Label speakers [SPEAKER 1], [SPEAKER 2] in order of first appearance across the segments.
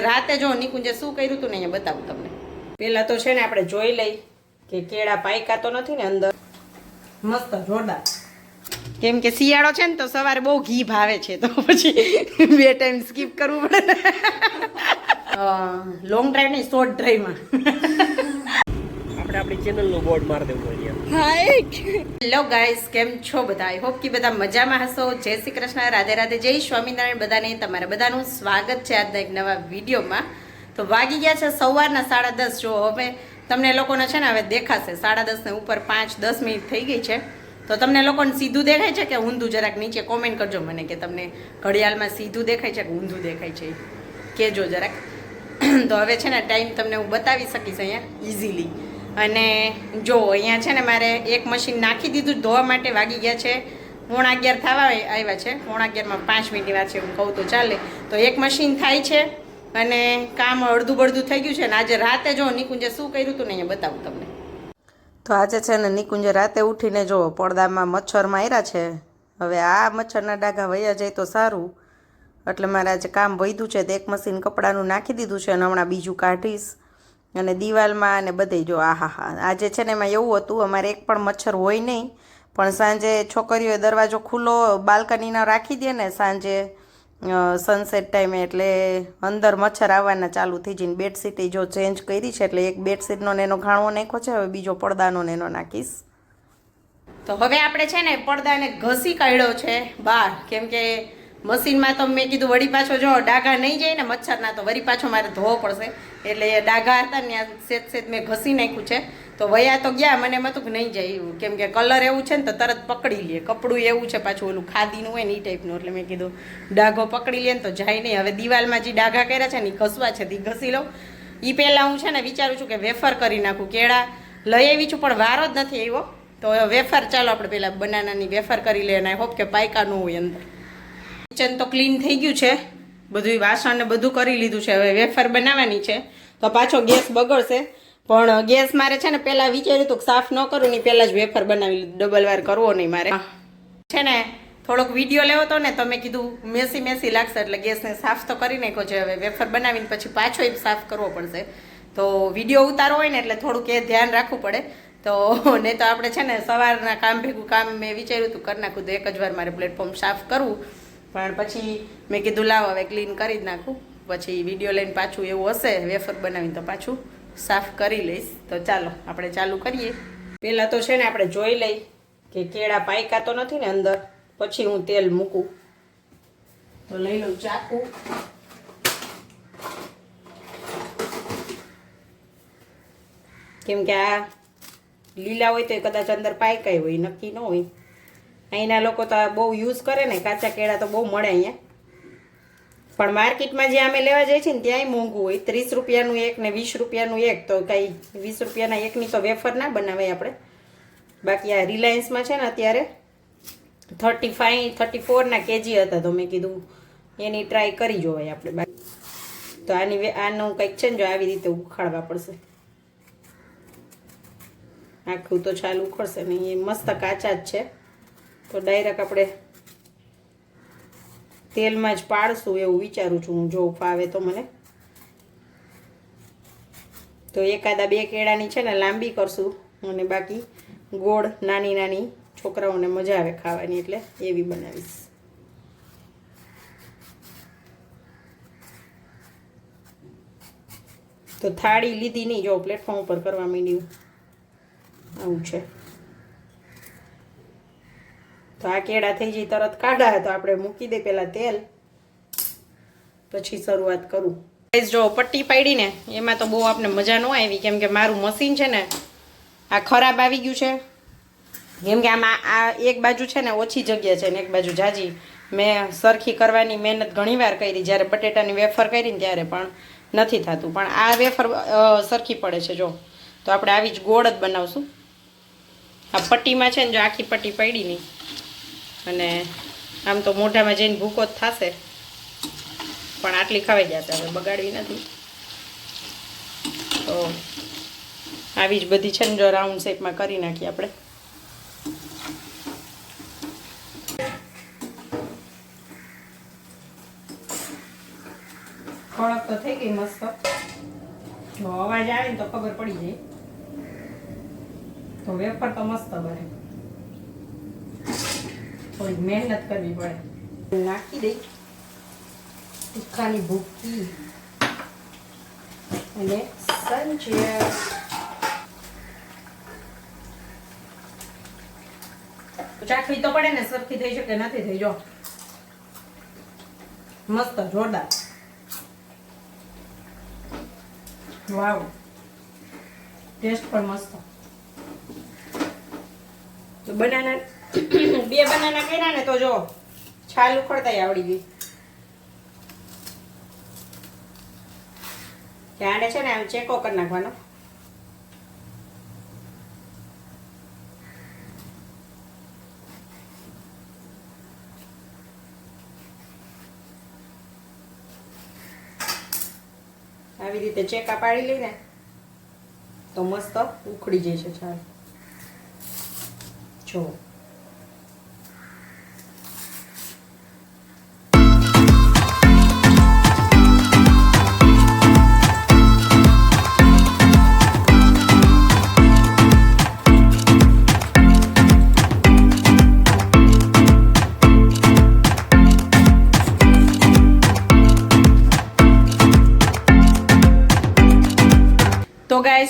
[SPEAKER 1] રાતે જો નિકુંજે શું કર્યું હતું ને અહીંયા બતાવું તમને. પેલા તો છે ને આપણે જોઈ લઈ કે કેળા પાયકા તો નથી ને અંદર. મસ્ત જોરદાર. કેમ કે શિયાળો છે ને તો સવારે બહુ ઘી ભાવે છે તો પછી બે ટાઈમ સ્કીપ કરવું પડે લોંગ ડ્રાઈવ નહીં શોર્ટ ડ્રાઈવમાં
[SPEAKER 2] આપણે આપણી ચેનલનો બોર્ડ મારી દેવું અહીંયા.
[SPEAKER 1] હેલો ગાઈસ કેમ છો બધા? આઈ હોપ કે બધા મજામાં હશો. જય શ્રી કૃષ્ણ, રાધે રાધે, જય સ્વામિનારાયણ બધાને. તમારા બધાનું સ્વાગત છે આજના એક નવા વિડીયોમાં. તો વાગી ગયા છે સવારના સાડા દસ. જો હવે તમને લોકોને છે ને હવે દેખાશે, સાડા દસ ને ઉપર પાંચ, દસ મિનિટ થઈ ગઈ છે. તો તમને લોકોને સીધું દેખાય છે કે ઊંધું? જરાક નીચે કોમેન્ટ કરજો મને કે તમને ઘડિયાળમાં સીધું દેખાય છે કે ઊંધું દેખાય છે? કહેજો જરાક. તો હવે છે ને ટાઈમ તમને હું બતાવી શકીશ અહીંયા ઇઝીલી અને જો અહીંયા છે ને મારે એક મશીન નાખી દીધું, ધોવા માટે વાગી ગયા છે. પોણા અગિયાર થવા આવ્યા છે. પોણા અગિયારમાં પાંચ મિનિટની વાત છે, હું કહું તો ચાલે. તો એક મશીન થાય છે અને કામ અડધું બળધું થઈ ગયું છે ને આજે રાતે જો નિકુંજે શું કર્યું હતું ને અહીંયા બતાવું તમને. તો આજે છે ને નિકુંજે રાતે ઉઠીને જો પડદામાં મચ્છર માર્યા છે. હવે આ મચ્છરના ડાઘા વયા જાય તો સારું. એટલે મારે આજે કામ વધ્યું છે, તો એક મશીન કપડાનું નાખી દીધું છે અને હમણાં બીજું કાઢીશ. અને દિવાલમાં અને બધે જો આહા હા આજે છે ને એમાં એવું હતું, અમારે એક પણ મચ્છર હોય નહીં, પણ સાંજે છોકરીઓએ દરવાજો ખુલ્લો બાલ્કનીનો રાખી દે ને, સાંજે સનસેટ ટાઈમે એટલે અંદર મચ્છર આવવાના ચાલુ થઈ જઈને બેડશીટ જો ચેન્જ કરી છે, એટલે એક બેડશીટનો ને એનો ઘાણો નાખ્યો છે, હવે બીજો પડદાનો ને એનો નાખીશ. તો હવે આપણે છે ને પડદાને ઘસી કાઢ્યો છે બહાર. કેમ કે મશીનમાં તો મેં કીધું વળી પાછો જો ડાઘા નહીં જાય ને મચ્છરના, તો વળી પાછો મારે ધોવો પડશે. એટલે એ ડાઘા હતા ને આ સેત સેત મેં ઘસી નાખ્યું છે. તો વયા તો ગયા, મને એમ હતું કે નહીં જાય એવું. કેમ કે કલર એવું છે ને તો તરત પકડી લે. કપડું એવું છે પાછું ઓલું ખાદીનું હોય ને એ ટાઈપનું એટલે મેં કીધું, ડાઘો પકડી લે ને તો જાય નહીં. હવે દિવાલમાં જે ડાઘા કર્યા છે ને એ ઘસવા છે તે ઘસી લઉં. એ પહેલાં હું છે ને વિચારું છું કે વેફર કરી નાખું, કેળા લઈ આવી છું, પણ વારો જ નથી આવ્યો. તો વેફર ચાલો આપણે પહેલાં બનાનાની વેફર કરી લઈએ અને આઈ હોપ કે પાયકા ન હોય અંદર. કિચન તો ક્લીન થઈ ગયું છે. બધું વાસણ ને બધું કરી લીધું છે. હવે વેફર બનાવવાની છે. તો પાછો ગેસ બગડશે. પણ ગેસ મારે છે ને પહેલાં વિચાર્યું હતું કે સાફ ન કરું ને પહેલાં જ વેફર બનાવી લીધું. ડબલ વાર કરવો નહીં મારે. છે ને થોડોક વીડિયો લેવો તો ને તો મેં કીધું મેસી મેસી લાગશે એટલે ગેસને સાફ તો કરી નાખ્યો છે. હવે વેફર બનાવીને પછી પાછો એ સાફ કરવો પડશે. તો વીડિયો ઉતારો હોય ને એટલે થોડુંક એ ધ્યાન રાખવું પડે. તો નહીં તો આપણે છે ને સવારના કામ ભેગું કામ મેં વિચાર્યું હતું કરી નાખું તો એક જ વાર મારે પ્લેટફોર્મ સાફ કરવું. પણ પછી મેં કીધું, લાવ હવે ક્લીન કરી જ નાખું. પછી વીડિયો લઈને પાછું એવું હશે, વેફર બનાવીને તો પાછું સાફ કરી લઈશ. તો ચાલો, આપણે ચાલુ કરીએ. પહેલાં તો છે ને આપણે જોઈ લઈ કે કેળા પાયકા તો નથી ને અંદર. પછી હું તેલ મૂકું. તો લઈ લઉં ચાકુ. કેમ કે આ લીલા હોય તો કદાચ અંદર પાયકાય હોય, નક્કી ન હોય. અહીંના લોકો તો બહુ યુઝ કરે ને, કાચા કેળા તો બહુ મળે અહીંયા. પણ માર્કેટમાં જે અમે લેવા જઈએ છીએ ને, ત્યાંય મોંઘું હોય. ત્રીસ રૂપિયાનું એક ને વીસ રૂપિયાનું એક, તો કાંઈ વીસ રૂપિયાના એકની તો વેફર ના બનાવાય આપણે. બાકી આ રિલાયન્સમાં છે ને અત્યારે થર્ટી ફાઈવ થર્ટી ફોરના કેજી હતા તો મેં કીધું એની ટ્રાય કરી જોવાય આપણે. બાકી તો આની આનું કંઈક છે ને, જો આવી રીતે ઉખાડવા પડશે. આખું તો ચાલુ ઉખડશે ને, એ મસ્ત કાચા જ છે. તો ડાયરેક્ટ આપણે તેલમાં જ પાડશું એવું વિચારું છું હું, જો ફાવે તો મને. તો એકાદા બે કેળાની છે ને લાંબી કરશું અને બાકી ગોળ નાની નાની છોકરાઓને મજા આવે ખાવાની એટલે એવી બનાવીશ. તો થાળી લીધી નહીં, જો પ્લેટફોર્મ ઉપર કરવા માંડ્યું. આવું છે. તો આ કેળા થઈ જઈ તરત કાઢા તો આપણે મૂકી દે પહેલાં તેલ. પછી શરૂઆત કરું. ગાઈઝ જો પટ્ટી પાડીને એમાં તો બહુ આપણે મજા ન આવી, કેમ કે મારું મશીન છે ને, આ ખરાબ આવી ગયું છે. કેમ કે આમાં આ એક બાજુ છે ને, ઓછી જગ્યા છે ને, એક બાજુ જાજી. મેં સરખી કરવાની મહેનત ઘણીવાર કરી, જ્યારે બટેટાની વેફર કરીને ત્યારે પણ નથી થતું. પણ આ વેફર સરખી પડે છે, જો. તો આપણે આવી જ ગોળ જ બનાવશું. આ પટ્ટીમાં છે ને, જો આખી પટ્ટી પડી નહીં અને આમ તો મોઢામાં જઈને ભૂકો જ થશે. પણ આટલી ખવાઈ જશે, હવે બગાડવી નથી. તો આવી જ બધી છે ને રાઉન્ડ શેપમાં કરી નાખીએ આપણે. કડક તો થઈ ગઈ મસ્ત. અવાજ આવે ને તો ખબર પડી જાય. તો વેફર તો મસ્ત બને. થોડી મહેનત કરવી પડે. નાખી દઈ તીખાની ભૂકી. અને સંજય ચાખવી તો પડે ને સરખી થઈ શકે નથી થઈ. જો. મસ્ત જોરદાર. વાવ. ટેસ્ટ પણ મસ્ત. તો બનાના બે બનાના કર્યા ને તો જો છાલ ઉખડતા આવડી ગઈ. આને છે ને આમ ચેકો કરી નાખવાનો. આવી રીતે ચેકા પાડી લઈને તો મસ્ત ઉખડી છે છાલ. જો.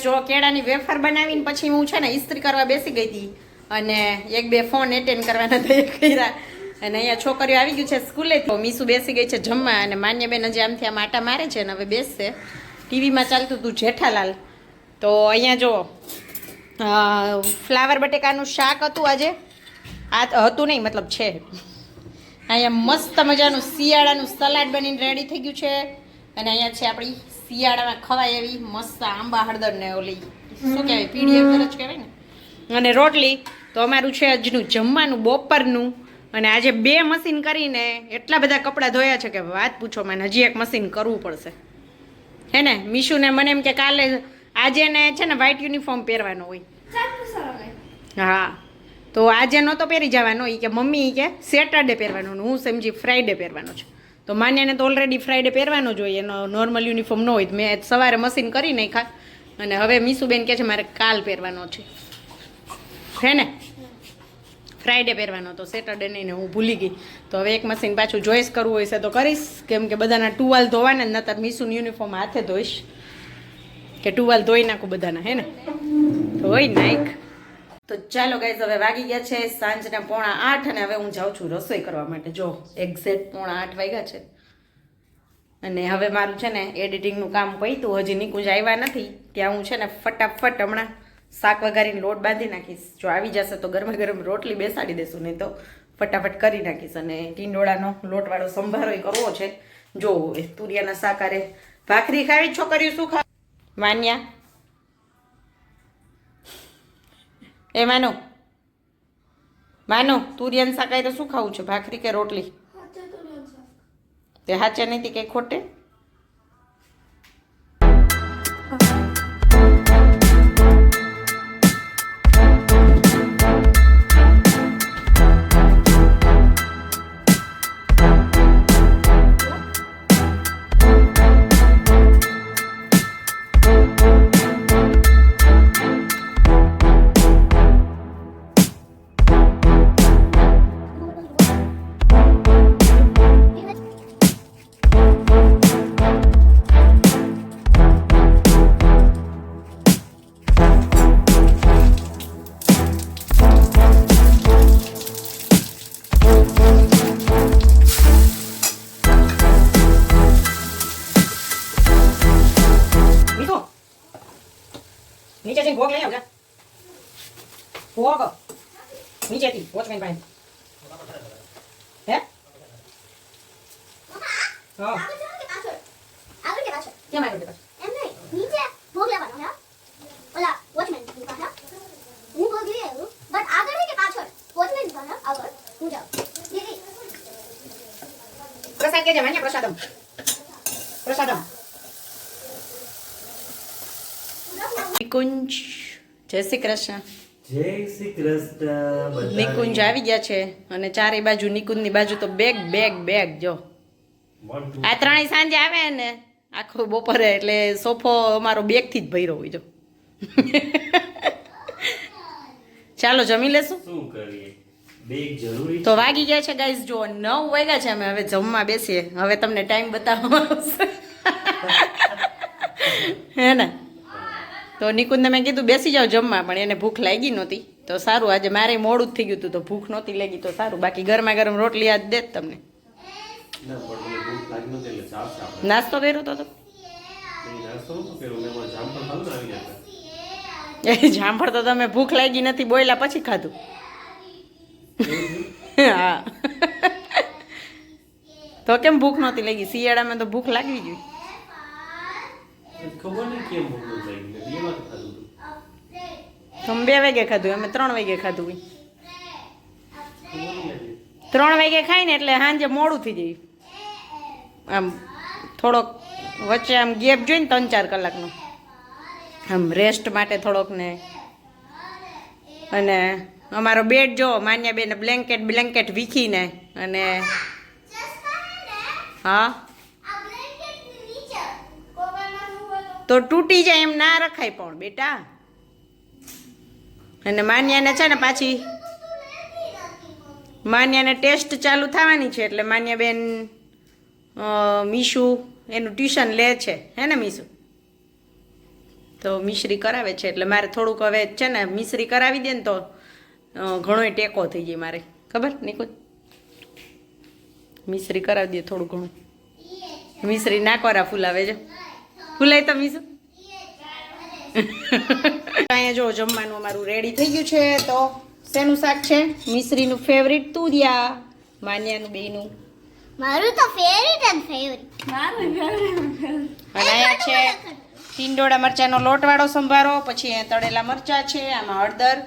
[SPEAKER 1] જો કેળાની વેફર બનાવીને પછી હું છે ને ઇસ્ત્રી કરવા બેસી ગઈ હતી અને એક બે ફોન એટેન્ડ કરવાના તૈયાર કર્યા. અને અહીંયા છોકરીઓ આવી ગયું છે સ્કૂલે. તો મીસુ બેસી ગઈ છે જમવા અને માન્યબેન હજી આમથી આમ આટા મારે છે ને હવે બેસશે. ટીવીમાં ચાલતું હતું જેઠાલાલ. તો અહીંયા જો ફ્લાવર બટેકાનું શાક હતું આજે. આ હતું નહીં, મતલબ છે. અહીંયા મસ્ત મજાનું શિયાળાનું સલાડ બનીને રેડી થઈ ગયું છે. અને અહીંયા છે આપણી શિયાળામાં ખવાય એવી મસ્ત આંબા, હળદર ને ઓલી, શું કહેવાય, પીળી હળદર જ કહેવાય ને? અને રોટલી તો અમારું છે આજનું જમવાનું, બપોરનું. અને આજે બે મશીન કરીને એટલા બધા કપડાં ધોયા છે કે વાત પૂછો મને હજી એક મશીન કરવું પડશે. હે ને? મીશુને મને એમ કે કાલે આજે ને છે ને વ્હાઇટ યુનિફોર્મ પહેરવાનો હોય. હા. તો આજે નહોતો પહેરી જવાનો એ કે મમ્મી કે સેટરડે પહેરવાનો હું સમજી ફ્રાઈડે પહેરવાનો છે. તો માન્યાને તો ઓલરેડી ફ્રાઈડે પહેરવાનો જોઈએ એનો નોર્મલ યુનિફોર્મ ન હોય મેં સવારે મશીન કરી નાખ્યા અને હવે મીસુબેન કહે છે મારે કાલ પહેરવાનો છે. હે ને? ફ્રાઈડે પહેરવાનો, તો સેટરડે નહીં ને હું ભૂલી ગઈ. તો હવે એક મશીન પાછું ચોઈસ કરવું હોય છે તો કરીશ. કેમ કે બધાના ટુવાલ ધોવાના જ નતા મીસુનું યુનિફોર્મ હાથે ધોઈશ. કે ટુવાલ ધોઈ નાખું બધાના, હે ને? ધોઈ નાખ. તો ચાલો ગાઈઝ હવે વાગી ગયા છે સાંજના પોણા આઠ અને હવે હું જાઉં છું રસોઈ કરવા માટે. જો એક્ઝેક્ટ પોણા આઠ વાગ્યા છે. અને હવે મારું છે ને એડિટિંગનું કામ પૈતું હજી નિકુંજ આવ્યા નથી. ત્યાં હું છે ને ફટાફટ હમણાં શાક વઘારીને લોટ બાંધી નાખીશ. જો આવી જશે તો ગરમા ગરમ રોટલી બેસાડી દેશું, નહીં તો ફટાફટ કરી નાખીશ. અને ટીંડોળાનો લોટવાળો સંભારો કરવો છે. જો તુરિયાના શાકારે ભાખરી ખાવી, છોકરીઓ શું ખા માન્યા? એ માનો. માનો તુરિયાન તો શું ખાવું છે? ભાખરી કે રોટલી? તે સાચે નહીં કંઈ ખોટે? ભોગ નીચેથી વોચમેન પાસે હે હા કેમ આવ્યો તે પ્રસાદ કેજે માન્ય પ્રસાદમ પ્રસાદમ નિકુંજ જય શ્રી કૃષ્ણ
[SPEAKER 3] જય શ્રી કૃષ્ણ
[SPEAKER 1] નિકુંજ આવી ગયા છે અને ચારે બાજુ નિકુંજની બાજુ તો બેગ બેગ બેગ જો. આ ત્રણેય સાંજે આવે ને આખો બપોરે એટલે સોફો અમારો બેગથી જ ભર્યો હોય જો. ચાલો જમી લેશું?
[SPEAKER 3] શું કરીએ?
[SPEAKER 1] તો વાગી ગયા છે ગાઈઝ જો નવ વાગ્યા છે અમે હવે જમવા બેસીએ. હવે તમને ટાઈમ બતાવવામાં આવશે. હે ને? તો નિકુંદને મેં કીધું બેસી જાઓ જમવા. પણ એને ભૂખ લાગી નહોતી. તો સારું આજે મારે મોડું જ થઈ ગયું હતું તો ભૂખ નહોતી લાગી તો સારું. બાકી ગરમા ગરમ રોટલી આજ દે તમને. નાસ્તો કર્યો તો તો?
[SPEAKER 3] એ જામફળ
[SPEAKER 1] તો તમે ભૂખ લાગી નથી બોયલા પછી ખાધું. હા. તો કેમ ભૂખ નહોતી લાગી? શિયાળામાં તો ભૂખ લાગવી જોઈએ.
[SPEAKER 3] ખબર નહીં કેમ ભૂખ લાગી. મેં બે ખાધું
[SPEAKER 1] તમે બે વાગે ખાધું અમે ત્રણ વાગે ખાધું હોય. ત્રણ વાગે ખાઈ ને એટલે સાંજે મોડું થઈ જાય. આમ થોડોક વચ્ચે આમ ગેપ જોઈને ત્રણ ચાર કલાકનો. આમ રેસ્ટ માટે થોડોક ને. અને અમારો બેડ જો માન્યા બેને બ્લેન્કેટ બ્લેન્કેટ વીખીને અને હા. તો તૂટી જાય એમ ના રખાય પણ, બેટા. અને માન્યાને છે ને પાછી માન્યાને ટેસ્ટ ચાલુ થવાની છે એટલે માન્યાબેન મીશુ એનું ટ્યુશન લે છે, હે ને મીશુ? તો મિશ્રી કરાવે છે એટલે મારે થોડુંક હવે છે ને મિશ્રી કરાવી દે ને તો ઘણોય ટેકો થઈ જાય મારે. ખબર નિકુંજ મિશ્રી કરાવી દે થોડું ઘણું. મિશ્રી ના કરા ફૂલાવે છે. ફૂલાય તો મીસુ અહીંયા જો જમવાનું અમારું રેડી થઈ ગયું છે. તો શેનું શાક છે? મિશ્રીનું ફેવરિટ તુરિયા માન્યાનું બેનું
[SPEAKER 4] મારું તો ફેવરિટ એન્ડ ફેવરિટ
[SPEAKER 1] અને અહીંયા છે ટીંડોળા મરચાંનો લોટવાળો સંભારો પછી અહીંયા તળેલા મરચાં છે આમાં હળદર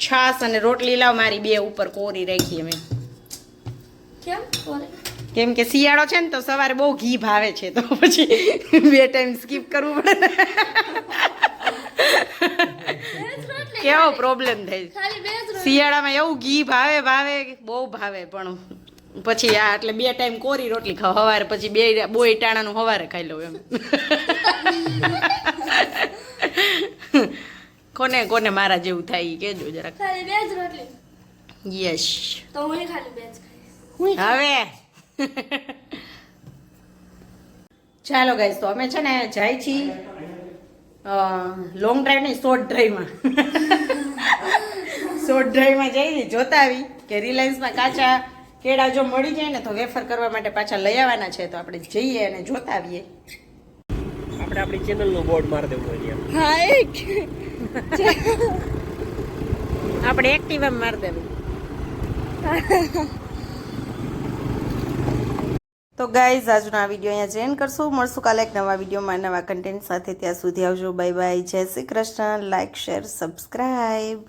[SPEAKER 1] છાશ અને રોટલી. લાવ મારી બે ઉપર કોરી રાખી અમે.
[SPEAKER 4] કેમ?
[SPEAKER 1] કેમ કે શિયાળો છે ને તો સવારે બહુ ઘી ભાવે છે તો પછી બે ટાઈમ સ્કીપ કરવું પડે. કેવો પ્રોબ્લેમ થાય. શિયાળામાં એવું ઘી ભાવે ભાવે બહુ ભાવે પણ પછી આ એટલે બે ટાઈમ કોરી રોટલી ખાવ હવારે પછી બે બોય ટાણાનું સવારે ખાઈ લઉં એમ. કોને કોને મારા જેવું થાય એ કહેજો જરાક. યસ હવે ચાલો ગાઈસ તો અમે છે ને જાય છીએ લોંગ ડ્રાઈવ નહીં શોર્ટ ડ્રાઈવમાં શોર્ટ ડ્રાઈવમાં જઈએ જોતા આવી કે રિલાયન્સમાં કાચા કેળા જો મળી જાય ને તો વેફર કરવા માટે પાછા લઈ આવવાના છે તો આપણે જઈએ અને જોતા આવીએ.
[SPEAKER 2] આપણે આપણી ચેનલનો બોર્ડ મારી દેવું
[SPEAKER 4] હા એક.
[SPEAKER 1] આપણે એક્ટિવા મારી દેવું. તો ગાઈઝ આજનો આ વીડિયો અહીંયા જેન કરશું. મળશું કાલે એક નવા વિડીયોમાં નવા કન્ટેન્ટ સાથે. ત્યાં સુધી આવજો. બાય બાય જય Shri Krishna. Like share subscribe